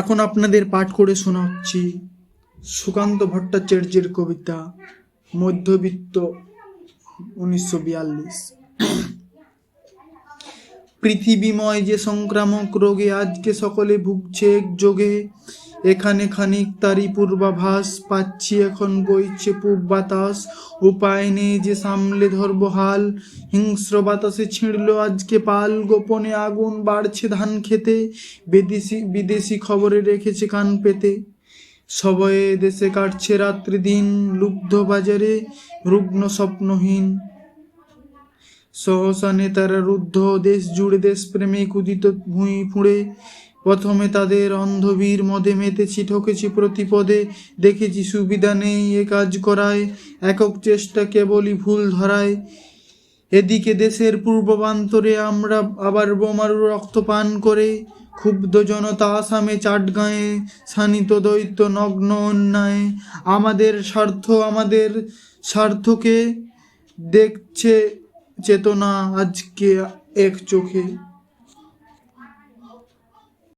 এখন আপনাদের পাঠ করে শোনাচ্ছি সুকান্ত ভট্টাচার্যের কবিতা মধ্যবিত্ত উনিশশো বিয়াল্লিশ। পৃথিবীময় যে সংক্রামক রোগে আজকে সকলে ভুগছে একযোগে। এখানে খানিক তারই পূর্বাভাস পাচ্ছি এখন বইছে পূব বাতাস। উপায় নেই যে সামলে ধরব হাল। হিংস্র বাতাসে ছিঁড়ল আজকে পাল। গোপনে আগুন বাড়ছে ধান খেতে। বিদেশি বিদেশি খবরে রেখেছে কান পেতে। সবয়ে দেশে কাটছে রাত্রি দিন। লুব্ধ বাজারে রুগ্ন স্বপ্নহীন। সহসা নেতারা রুদ্ধ দেশ জুড়ে দেশপ্রেমিক উদিত ভুঁই ফুঁড়ে। প্রথমে তাদের অন্ধবীর মদে মেতেছি, ঠকেছি প্রতিপদে। দেখেছি সুবিধা নেই এ কাজ করায়, একক চেষ্টা কেবলই ভুল ধরায়। এদিকে দেশের পূর্ববান্তরে আমরা আবার বোমারু রক্ত পান করে, ক্ষুব্ধ জনতা আসামে চাটগাঁয়ে শানিত দৈত্য নগ্ন অন্যায়। আমাদের স্বার্থ আমাদের স্বার্থকে দেখছে चेतना आज के एक चोखे